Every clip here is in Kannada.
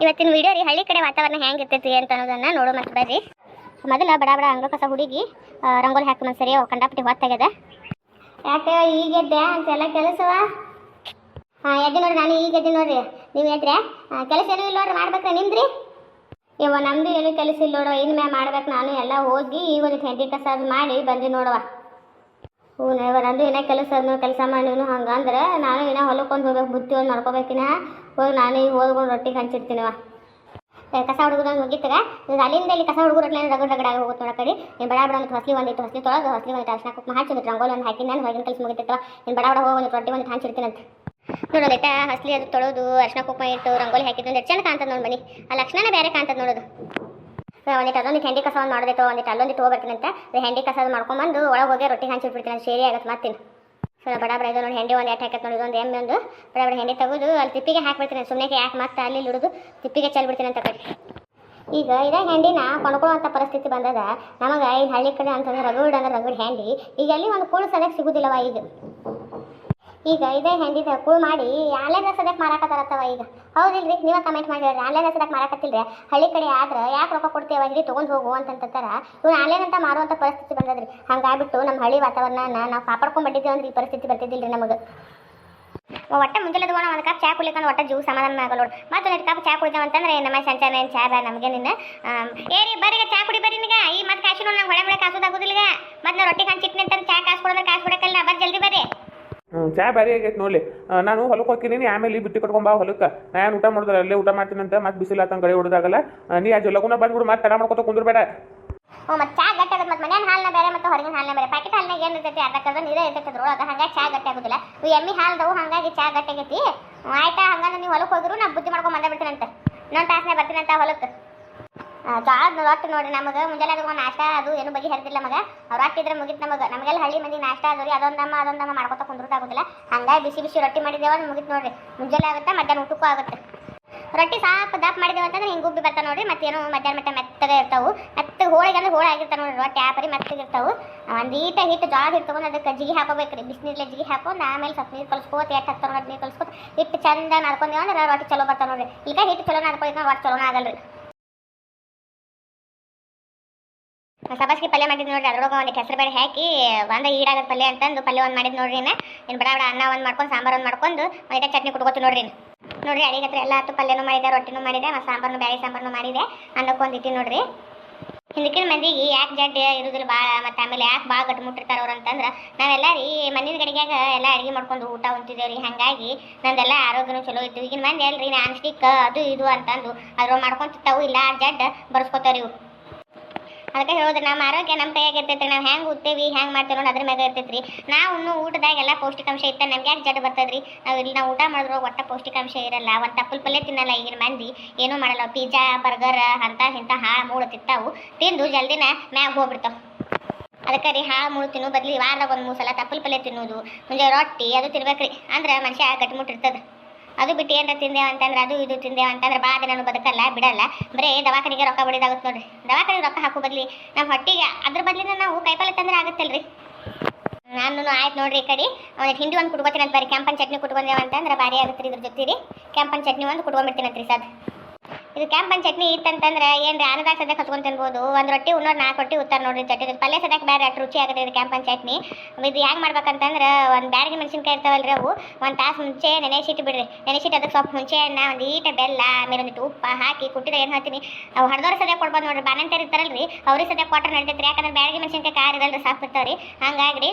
ಇವತ್ತಿನ ವಿಡಿಯೋ ರೀ ಹಳ್ಳಿ ಕಡೆ ವಾತಾವರಣ ಹೆಂಗೆ ಇರ್ತೈತಿ ಅಂತ ಅನ್ನೋದನ್ನ ನೋಡೋ ಮತ್ತೆ ಬರ್ರಿ. ಮೊದಲ ಬಡ ಬಡ ಅಂಗ ಕಸ ಹುಡುಗಿ ರಂಗೋಲಿ ಹಾಕಿ ಮನ್ ಸರಿ ಕಂಡಾಪಟ್ಟಿ ಹೊತ್ತಾಗ್ಯದ ಯಾಕೆ ಈಗ ಎದ್ದೆ? ಅಂತೆಲ್ಲ ಕೆಲಸವ? ಹಾಂ ಎದ್ದೆ ನೋಡ್ರಿ ನಾನು ಈಗ ಎದ್ದೆ ನೋಡ್ರಿ. ನೀವು ಎದ್ರೆ ಕೆಲಸ ಏನೂ ಇಲ್ಲ ನೋಡ್ರಿ ಮಾಡ್ಬೇಕ್ರೆ ನಿಮ್ದ್ರಿ? ಇವ ನಮ್ದು ಏನು ಕೆಲಸ ಇಲ್ಲ ನೋಡುವ ಇನ್ನು ಮ್ಯಾ ಮಾಡ್ಬೇಕು ನಾನು ಎಲ್ಲ ಹೋಗಿ ಈಗ ಒಂದು ಹೆಂಡಿ ಕಸ ಅದು ಮಾಡಿ ಬಂದಿ ನೋಡುವ ಹ್ಞೂ ನಂದು ಏನೋ ಕೆಲಸ ಕೆಲಸ ಮಾಡಿ ಹಂಗೆ ಅಂದ್ರೆ ನಾನು ಏನೋ ಹೊಲಕ್ಕೊಂದು ಹೋಗ್ಬೇಕು, ಬುತ್ತಿ ಒಂದು ಮಾಡ್ಕೋಬೇಕಿನ ಹೋಗಿ ನಾನು ಈಗ ಹೋದ್ಕೊಂಡು ರೊಟ್ಟಿಗೆ ಹಂಚಿರ್ತೀನಿ ವಾ ಕಸ ಹುಡುಗರು ಮುಗಿತಾಗ ಈಗ ಅಲ್ಲಿಂದ ಇಲ್ಲಿ ಕಸ ಹುಡುಗರು ರೊಟ್ಟಿ ರಗಡ್ ರಗಡಾಗಿ ಹೋಗುತ್ತೆ ನೋಡ ಕಡೆ. ನೀನು ಬಡ ಬಡ ಒಂದು ಹೊಸಲಿ ಒಂದಿಟ್ಟು ಹೊಸಲಿ ತೊಳಗೆ ಹೊಸಲಿ ಒಂದು ಅರ್ಶನ ಕುಕ್ಮ ಹಚ್ಚಿ ರಂಗೋಲಿ ಒಂದು ಹಾಕಿ ನಾನು ಹೊರಗಿನ ಕೆಲಸ ಮುಗಿತಿತ್ತು ನೀನು ಬಡ ಬಡ ಹೋಗಿ ಒಂದು ರೊಟ್ಟಿ ಒಂದು ಹಂಚಿಡ್ತೀನಂತ. ನೋಡೋದು ಇಟ್ಟ ಹಸ್ಲಿ ಅದು ತೊಳೆದು ಅರ್ಶಿನ ಕುಕ್ಮ ಇಟ್ಟು ರಂಗೋಲಿ ಹಾಕಿದ್ದು ಒಂದು ಚೆಂದ ಕಾಣ್ತದೆ ನೋಡಿ ಬನ್ನಿ ಆ ಲಕ್ಷಣನೇ ಬೇರೆ ಕಾಣ್ತದೆ ನೋಡೋದು ಒಂದಿಟ್ಟು ಅದೊಂದು ಹೆಂಡಿ ಕಸ ಒಂದು ಮಾಡೋದಿತ್ತು ಒಂದಿಟ್ಟು ಅಲ್ಲೊಂದು ಅದು ಹೆಂಡಿ ಕಸ ಮಾಡ್ಕೊಂಬಂದು ಒಳಗೆ ಹೋಗಿ ರೊಟ್ಟಿ ಹಂಚಿಟ್ಬಿಡ್ತೀನಿ ಅಂತ ಸೇರಿ ಆಗತ್ತೆ ಮಾಡ್ತೀನಿ ಸೊ ಬಡ ಬಡ ಇದು ನೋಡಿ ಹೆಂಡಿ ಒಂದು ಎಟ್ ಹಾಕತ್ತೆ ನೋಡಿ, ಇದೊಂದು ಎಮ್ಮೆ ಒಂದು. ಬಡ ಬಡ ಹೆಂಡಿ ತೆಗೆದು, ಅಲ್ಲಿ ತಿಪ್ಪಿಗೆ ಹಾಕ್ಬಿಡ್ತೀನಿ ಸುಮ್ಮನೆ ಯಾಕೆ ಮತ್ತೆ ಅಲ್ಲಿ ಹಿಡಿದು ತಿಪ್ಪಿಗೆ ಚೆಲ್ಬಿಡ್ತೀನಿ ಅಂತ ಕಡೆ ಈಗ ಇದೇ ಹೆಂಡಿನ ಕೊಂಡ್ಕೊಳ್ಳುವಂಥ ಪರಿಸ್ಥಿತಿ ಬಂದದ. ನಮಗೆ ಈ ಹಳ್ಳಿ ಕಡೆ ಅಂತಂದ್ರೆ ರಗಡ್ ಅಂದ್ರೆ ರಗಡ್ ಹೆಂಡಿ ಈಗ ಅಲ್ಲಿ ಒಂದು ಕೂಳು ಸದ್ಯಕ್ಕೆ ಸಿಗೋದಿಲ್ಲವಾ ಈಗ. ಈಗ ಇದೇ ಹೆಂಡಿದ ಕೂಳು ಮಾಡಿ, ಆನ್ಲೈನ್ ಸದ್ಯಕ್ಕೆ ಮಾರಾಕತ್ತಾರತ್ತವ ಈಗ. ಹೌದಿಲ್ರಿ, ನೀವೇ ಕಮೆಂಟ್ ಮಾಡಿ ಹೇಳ್ರಿ ಆನ್ಲೈನ್ ಸದ್ಯಕ್ಕೆ ಮಾರಾಕತ್ತಿಲ್ರಿ ಹಳ್ಳಿ ಕಡೆ ಆದ್ರೆ ಯಾಕೆ ರೊಕ್ಕ ಕೊಡ್ತೀವ ಇಲ್ಲಿ ತೊಗೊಂಡು ಹೋಗು ಅಂತಂತಾರ ಇವ್ನು ಆನ್ಲೈನ್ ಅಂತ ಮಾರುವಂಥ ಪರಿಸ್ಥಿತಿ ಬಂದದ್ರಿ. ಹಂಗಾಗ್ಬಿಟ್ಟು ನಮ್ಮ ಹಳ್ಳಿ ವಾತಾವರಣನ ನಾವು ಕಾಪಾಡ್ಕೊಂಡ್ಬಿಟ್ಟಿದ್ದೀವಿ ಅಂದ್ರೆ ಈ ಪರಿಸ್ಥಿತಿ ಬರ್ತಿದ್ದಿಲ್ರಿ ನಮಗೆ. ಒಟ್ಟ ಮುಂಜಾನೆ ತಗೊಂಡು ಒಂದು ಕಪ್ ಚಾ ಕುಲಿಕಂದ್ರೆ ಒಟ್ಟ ಜೀವ ಸಮಾಧಾನ ಆಗಲ್ಲ ನೋಡಿ. ಮತ್ತೆ ಒಂದು ಕಪ್ ಚಾ ಕುಡಿದೇವೆ ಅಂತಂದ್ರೆ ನಮ್ಮ ಸಂಚಾರ ಏನು ಚಾ ಬೇಡ ನಮಗೆ ನಿನ್ನ ಏರಿ ಬರೀಗ ಚಾ ಕುಡಿ ಬರ್ರಿ ನಿಗ ಈ ಮತ್ತೆ ಕಾಸು ನಾವು ಹೊಳೆ ಕಾಸೋದಾಗೋದಿಲ್ಲ ಮತ್ತೆ ನಾವು ರೊಟ್ಟಿ ಹಂಚಿಟ್ನಿ ಅಂತ ಚಾ ಕಾಸು ಕೊಡೋದ್ರೆ ಕಾಸು ಕೊಡಕ್ಕಲ್ಲ ಬರ್ ಜಲ್ದಿ ಬರ್ರಿ. ಹ್ಞೂ ಚಾ ಬಾರಿ ಆಗೈತೆ ನೋಡ್ಲಿ. ನಾನು ಹೊಲಕ್ಕೆ ಹೋಗ್ತೀನಿ, ಆಮೇಲೆ ಬಿಟ್ಟು ಕಟ್ಕೊಂಬಾ ಹೊಲಕ್ಕೆ. ನಾ ಏನು ಊಟ ಮಾಡಿದ್ರೆ ಅಲ್ಲೇ ಊಟ ಮಾಡ್ತೀನಿ ಅಂತ ಮತ್ತೆ ಬಿಸಿಲು ಆತಂಗೆ ಗಡಿ ಹೊಡೆದಾಗಲ್ಲ ನೀ ಆ ಲಗುನ ಬಂದ್ಬಿಡು, ಮತ್ತೆ ತಡ ಮಾಡ್ಕೊತ ಕುಂದ್ರಬೇಡ. ಹ್ಞೂ ಮತ್ತೆ ಚಾ ಗಟ್ಟಿ ಆಗುತ್ತೆ ಮತ್ತೆ ಮನೆಯ ಹಾಲನ್ನ ಬೇರೆ ಮತ್ತು ಹೊರಗಿನ ಹಾಲನ್ನ ಬೇರೆ. ಪ್ಯಾಕೆಟ್ ಹಾಲಿನಾಗ ಏನು ಇರ್ತೈತಿ, ಅರ್ಧ ಕದ ನೀರೇ ಇರ್ತೈತಿ ಅದ್ರೊಳಗೆ. ಹಂಗಾಗಿ ಚಾ ಗಟ್ಟಿ ಆಗೋದಿಲ್ಲ. ಇವು ಎಮ್ಮಿ ಹಾಲ್ದವು ಹಂಗಾಗಿ ಚಾ ಗಟ್ಟಿ ಆಗೈತಿ. ಆಯ್ತಾ, ಹಂಗಂದ್ರೆ ನೀವು ಹೊಲಕ್ಕೆ ಹೋದ್ರು ನಾ ಬುದ್ಧಿ ಮಾಡ್ಕೊಂಡು ಬಂದೇ ಬಿಡ್ತೀನಂತೆ. ಇನ್ನೊಂದು ತಾಸನೇ ಬರ್ತೀನಂತ ಹೊಲಕ್ಕೆ ಜೋಳದ ರೊಟ್ಟಿ ನೋಡ್ರಿ ನಮಗೆ. ಮುಂಜಾನೆ ಅದಕ್ಕೆ ನಾಷ್ಟ ಅದು ಏನು ಬಗೆ ಹರಿದಿಲ್ಲ ಮಗ ರೊಟ್ಟಿ ಇದ್ರೆ ಮುಗಿತು ನಮಗೆ. ನಮಗೆಲ್ಲ ಹಳ್ಳಿ ಮಂದಿ ನಾಷ್ಟ ಅದು ರೀ ಅದೊಂದಮ್ಮ ಅದೊಂದಮ್ಮ ಮಾಡ್ಕೊತ ಕುಂದ್ರದಾಗೋದಿಲ್ಲ ಹಂಗಾಗಿ ಬಿಸಿ ಬಿಸಿ ರೊಟ್ಟಿ ಮಾಡಿದ್ದೇವೆ ಅದು ಮುಗಿತು ನೋಡ್ರಿ. ಮುಂಜಾನೆ ಆಗುತ್ತೆ ಮಧ್ಯಾಹ್ನ ಊಟಕ್ಕೂ ಆಗುತ್ತೆ. ರೊಟ್ಟಿ ಸಾಕು ದಪ್ಪ ಮಾಡಿದೇವೆ ಅಂತಂದ್ರೆ ಹಿಂಗೆ ಉಬ್ಬಿ ಬರ್ತಾವೆ ನೋಡ್ರಿ. ಮತ್ತೇನು ಮಧ್ಯಾಹ್ನ ಮಟ್ಟ ಮೆತ್ತಗೆ ಇರ್ತಾವೆ. ಮತ್ತೆ ಹೋಳಿಗೆ ಅಂದ್ರೆ ಹೋಳಿ ಆಗಿರ್ತಾವೆ ನೋಡ್ರಿ. ರೊಟ್ಟಿ ಆಪರಿ ಮೆತ್ತಗೆ ಇರ್ತಾವೆ. ಒಂದು ಈಟ ಹಿಟ್ಟು ಜೋಳದ ಹಿಟ್ಟು ತೊಗೊಂಡು ಅದಕ್ಕೆ ಜಿಗಿ ಹಾಕೋಬೇಕ್ರಿ ಬಿಸಿನೀರ್ಲೆ ಜಿಗಿ ಹಾಕೊಂಡು ಆಮೇಲೆ ಸ್ವಲ್ಪ ನೀರು ಕಲ್ಸ್ಕೋತ, ಎಷ್ಟು ಹತ್ತಾರ ನೋಡಿ ನೀರು ಕಲ್ಸ್ಕೊತ ಹಿಟ್ಟು ಚಂದ ನಾದ್ಕೊಂಡೇವ ಅಂದ್ರೆ ರೊಟ್ಟಿ ಚಲೋ ಬರ್ತಾವೆ ನೋಡ್ರಿ. ಈಗ ಹಿಟ್ಟು ಚಲೋ ನಾದ್ಕೊಳಿದ್ರೆ ರೊಟ್ಟಿ ಚಲೋನ ಆಗಲ್ರಿ. ಸಬಸ್ಗೆ ಪಲ್ಯ ಮಾಡಿದ್ ನೋಡ್ರಿ, ಅದ್ರೊಳಗೆ ಒಂದು ಹೆಸರು ಬೇಳೆ ಹಾಕಿ, ಒಂದ ಈಡಾಗದ ಪಲ್ಯ ಅಂತಂದು ಪಲ್ಯ ಒಂದು ಮಾಡಿದ್ ನೋಡ್ರಿ ಇನ್ನ. ಬಡ ಬಡ ಅನ್ನ ಒಂದು ಮಾಡ್ಕೊಂಡು, ಸಾಂಬಾರು ಒಂದು ಮಾಡ್ಕೊಂಡು ಮತ್ತೆ ಚಟ್ನಿ ಕುಟ್ಕೋತೀವಿ ನೋಡ್ರಿ. ನೋಡ್ರಿ, ಅಡಿಗೆ ಹತ್ರ ಎಲ್ಲ ಹತ್ತು ಪಲ್ಯನೂ ಮಾಡಿದೆ, ರೊಟ್ಟಿನೂ ಮಾಡಿದೆ, ಮತ್ತು ಸಾಂಬಾರು ಬ್ಯಾಳಿ ಸಾಂಬಾರನು ಮಾಡಿದೆ. ಅನ್ನಕ್ಕೆ ಒಂದು ಇಟ್ಟು ನೋಡ್ರಿ. ಹಿಂದಕ್ಕಿನ ಮಂದಿಗೆ ಯಾಕೆ ಜಡ್ ಇರುದಿಲ್ಲ ಭಾಳ ಮತ್ತು ಆಮೇಲೆ ಯಾಕೆ ಭಾಳ ಗಟ್ಟು ಮುಟ್ಟಿರ್ತಾರೆ ಅವ್ರು ಅಂತಂದ್ರೆ, ನಾವೆಲ್ಲ ರೀ ಮಣ್ಣಿನ ಗಡಿಗ್ಯಾಗ ಎಲ್ಲ ಅಡುಗೆ ಮಾಡ್ಕೊಂಡು ಊಟ ಉಂತಿದ್ದೇವೆ ರೀ, ಹಾಗಾಗಿ ನಂದೆಲ್ಲ ಆರೋಗ್ಯನೂ ಚಲೋ ಇತ್ತು. ಈಗಿನ ಮಂದಿ ಅಲ್ರಿ ನಾನ್ ಸ್ಟಿಕ್ ಅದು ಇದು ಅಂತಂದು ಅದ್ರ ಮಾಡ್ಕೊಂತಿರ್ತಾವು ಇಲ್ಲ ಜಡ್ ಬರ್ಸ್ಕೊತಾರೆ ಇವು ಅದಕ್ಕೆ ಹೇಳೋದ್ರೆ ನಮ್ಮ ಆರೋಗ್ಯ ನಮ್ಮ ಕೈಯಾಗ ಇರ್ತೈತ್ರಿ, ನಾವು ಹೆಂಗೆ ಉತ್ತೇವಿ ಹೆಂಗೆ ಮಾಡ್ತೇವೆ ನೋಡಿ ಅದ್ರ ಮ್ಯಾಗ ರೀ ನಾವು ಇನ್ನೂ ಊಟದಾಗ ಎಲ್ಲ ಪೌಷ್ಟಿಕಾಂಶ ಇತ್ತ, ನಮ್ಗೆ ಯಾಕೆ ಜಡ್ ಬರ್ತದ್ರಿ? ನಾವು ಇಲ್ಲಿ ನಾವು ಊಟ ಮಾಡಿದ್ರು ಒಟ್ಟ ಪೌಷ್ಟಿಕಾಂಶ ಇರಲ್ಲ ಒಂದು ತಪ್ಪಲ್ ಪಲ್ಯ ತಿನ್ನಲ್ಲ ಈಗಿನ ಮಂದಿ. ಏನೂ ಮಾಡಲ್ಲ ಪಿಜ್ಜಾ ಬರ್ಗರ್ ಅಂತ ಇಂಥ ಹಾಳು ಮೂಳು ತಿಂತಾವು. ತಿಂದು ಜಲ್ದಿನ ಮ್ಯಾಗ ಹೋಗ್ಬಿಡ್ತಾವೆ. ಅದಕ್ಕೆ ರೀ ಹಾಳು ಮೂಳು ತಿನ್ನೋ ಬದ್ಲಿ ವಾರದಾಗ ಒಂದು ಮೂರು ಸಲ ತಪ್ಪಲ್ ಪಲ್ಯ ತಿನ್ನೋದು. ಮುಂಜಾನೆ ರೊಟ್ಟಿ ಅದು ತಿನ್ಬೇಕ್ರಿ. ಅಂದ್ರೆ ಮನುಷ್ಯ ಗಟ್ಟಿಮುಟ್ಟಿರ್ತದೆ ಅದು ಬಿಟ್ಟು ಏನಾರ ತಿಂದೇವ ಅಂತಂದ್ರೆ ಅದು ಇದು ತಿಂದೇವ ಅಂತಂದ್ರೆ ಭಾಳ ದಿನ ಬದುಕಲ್ಲ, ಬಿಡಲ್ಲ. ಬರೇ ದವಾಖಾನಿಗೆ ರೊಕ್ಕ ಬಿಡೋದಾಗುತ್ತೆ ನೋಡ್ರಿ. ದವಾಖಾನಿಗೆ ರೊಕ್ಕ ಹಾಕೋ ಬದ್ಲಿ ನಮ್ಮ ಹೊಟ್ಟಿಗೆ, ಅದ್ರ ಬದಲಿನ ನಾವು ಕೈಪಲ್ಲೆ ತಂದ್ರೆ ಆಗುತ್ತಲ್ರಿ. ನಾನು ಆಯ್ತು ನೋಡ್ರಿ ಈ ಕಡೆ. ಒಂದು ಹಿಂಡಿ ಒಂದು ಕುಟ್ಕೋತೀನಿ ಅಂತ ಬರೀ ಕೆಂಪನ್ ಚಟ್ನಿ ಕುಟ್ಕೊಂಡೇವ ಅಂತಂದ್ರೆ ಭಾರಿ ಆಗುತ್ತೆ ಇದ್ರ ಜೊತೆ ರೀ ಕೆಂಪನ್ ಚಟ್ನಿ ಒಂದು ಕುಟ್ಕೊಂಡ್ಬಿಡ್ತೀನಿ ಸದ್ ಇದು ಕೆಂಪನ್ ಚಟ್ನಿ ಇತ್ತಂತಂದ್ರೆ ಏನ್ರಿ ಅನ್ನದಾಗ ಸದ್ಯಕ್ಕೆ ಹಚ್ಕೊಂಡು ತಿನ್ಬೋದು? ಒಂದು ರೊಟ್ಟಿ ಉಣ್ಣೋರು ನಾಲ್ಕು ರೊಟ್ಟಿ ಉತ್ತಾರ ನೋಡ್ರಿ ಚಟ್ನಿ ಪಲ್ಯ ಸದ್ಯಕ್ಕೆ ಬೇರೆ ಅಷ್ಟು ರುಚಿ ಆಗುತ್ತೆ ಇದು ಕೆಂಪನ್ ಚಟ್ನಿ. ಇದು ಹೆಂಗೆ ಮಾಡ್ಬೇಕಂತಂದ್ರೆ ಒಂದು ಬ್ಯಾಡಗಿ ಮೆಣಸಿನ್ಕಾಯಿ ಇರ್ತಾವಲ್ರಿ ಅವು. ಒಂದು ತಾಸು ಮುಂಚೆ ನೆನೆಸಿಟ್ಟು ಬಿಡ್ರಿ. ನೆನೆಸಿಟ್ಟು ಅದಕ್ಕೆ ಸ್ವಲ್ಪ ಮುಂಚೆ ಅನ್ನ ಒಂದು ಈಟ ಬೆಲ್ಲ, ಆಮೇಲೆ ಒಂದಿಟ್ಟು ಉಪ್ಪು ಹಾಕಿ ಕುಟ್ಟಿದ ಏನು ಹಾಕ್ತೀನಿ ಅವು ಹಡ್ದವ್ರ ಸದ್ಯ ಕೊಡ್ಬೋದು ನೋಡ್ರಿ. ಬಾನಂತರ ಇರ್ತಾರಲ್ರಿ, ಅವ್ರಿಗೆ ಸದ್ಯ ಕೊಟ್ಟರೆ ನಡೀತೈತ್ರಿ. ಯಾಕಂದ್ರೆ ಬ್ಯಾಡಗಿ ಮೆಣಸಿನ್ಕಾಯಿ ಕಾರ್ ಇರಲ್ರಿ ಸಾಕು ಬಿಡ್ತಾವ್ರಿ. ಹಂಗಾಗಿ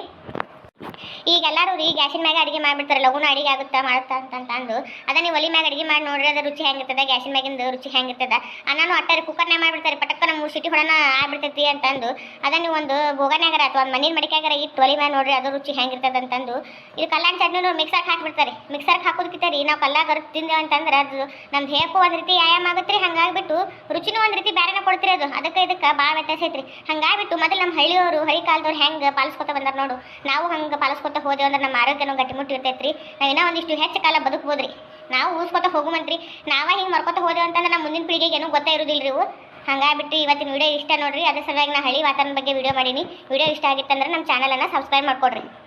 ಈಗ ಎಲ್ಲರೂ ರೀ ಗ್ಯಾಸಿನ ಮ್ಯಾಗ ಅಡಿಗೆ ಮಾಡ್ಬಿಡ್ತಾರೆ ಲಗುನ ಅಡಿಗೆ ಆಗುತ್ತಾ ಮಾಡುತ್ತಾ ಅಂತ ಅಂದು ಅದ ನೀವು ಒಲಿ ಮ್ಯಾಗ ಅಡಿಗೆ ಮಾಡಿ ನೋಡ್ರಿ ಅದ್ರ ರುಚಿ ಹೆಂಗಿರ್ತದೆ, ಗ್ಯಾಸಿನ ಮ್ಯಾಗಿಂದು ರುಚಿ ಹೆಂಗಿರ್ತದ. ಅನ್ನಾನು ಅಟ್ಟಾರಿ ಕುಕ್ಕರ್ನಾಗ ಮಾಡ್ಬಿಡ್ತಾರೆ, ಪಟಕ್ಕನ ಮೂರು ಸಿಟಿ ಹೊಡನ ಆಗ್ಬಿಡ್ತೈತಿ ಅಂತಂದು ಅದನ್ನ ನೀವು ಒಂದು ಬೋಗನ್ಯಾಗರ ಅಥವಾ ಒಂದು ಮಣ್ಣಿನ ಮಡಿಕ್ಯಾಗರ ಇಟ್ಟು ಒಲಿ ಮ್ಯಾಗ ನೋಡ್ರಿ ಅದು ರುಚಿ ಹೆಂಗಿರ್ತದ ಅಂತಂದು ಇದು ಕಲ್ಯಾಣ ಚಟ್ನಿ ಮಿಕ್ಸರ್ಗೆ ಹಾಕ್ಬಿಡ್ತಾರೆ. ಮಿಕ್ಸರ್ಗೆ ಹಾಕೋದಕ್ಕಿಂತ ರೀ ನಾವು ಕಲ್ಲಾಗ ತಿಂದೇವೆ ಅಂತಂದ್ರೆ ಅದು ನಮ್ಮ ದೇಹಕ್ಕೂ ಒಂದು ರೀತಿ ವ್ಯಾಯಾಮ ಆಗುತ್ತೆ ರೀ ಹಂಗಾಗ್ಬಿಟ್ಟು ರುಚಿನೂ ಒಂದು ರೀತಿ ಬೇರೆನ ಕೊಡ್ತೀರಿ ಅದು ಅದಕ್ಕೆ ಇದಕ್ಕೆ ಭಾಳ ವ್ಯತ್ಯಾಸ ಐತ್ರಿ. ಹಂಗಾಗ್ಬಿಟ್ಟು ಮೊದಲು ನಮ್ಮ ಹಳ್ಳಿಯವರು ಹಳಿ ಕಾಲದವ್ರು ಹೆಂಗೆ ಪಾಲಿಸ್ಕೊತ ಬಂದಾರ ನೋಡು. ನಾವು ಹಂಗೆ ಪಾಲಿಸ್ಕೊತ ಹೋದೇವು ಅಂದ್ರೆ ನಮ್ಮ ಆರೋಗ್ಯನೂ ಗಟ್ಟಿಮುಟ್ಟಿ ಇರ್ತೈತ್ರಿ. ನಾವು ಇನ್ನೂ ಒಂದಿಷ್ಟು ಹೆಚ್ಚು ಕಾಲ ಬದುಕ್ಬೋದ್ರಿ. ನಾವು ಊಸ್ಕೊತ ಹೋಗುವಂತ್ರಿ. ನಾವೇ ಹಿಂಗೆ ಮರ್ಕೊತ ಹೋದೇವು ಅಂತಂದ್ರೆ ನಮ್ಮ ಮುಂದಿನ ಪೀಳಿಗೆಗೆ ಏನೂ ಗೊತ್ತೇ ಇರೋದಿಲ್ಲ ಇವು. ಹಂಗಾಗ್ಬಿಟ್ಟು ಇವತ್ತಿನ ವಿಡಿಯೋ ಇಷ್ಟ ನೋಡ್ರಿ. ಅದ್ರ ಸಲುವಾಗಿ ನಾ ಹಳಿ ವಾತಾವರಣ ಬಗ್ಗೆ ವಿಡಿಯೋ ಮಾಡೀನಿ. ವಿಡಿಯೋ ಇಷ್ಟ ಆಗಿತ್ತಂದ್ರೆ ನಮ್ಮ ಚಾನಲನ್ನು ಸಬ್ಸ್ಕ್ರೈಬ್ ಮಾಡ್ಕೊಡ್ರಿ.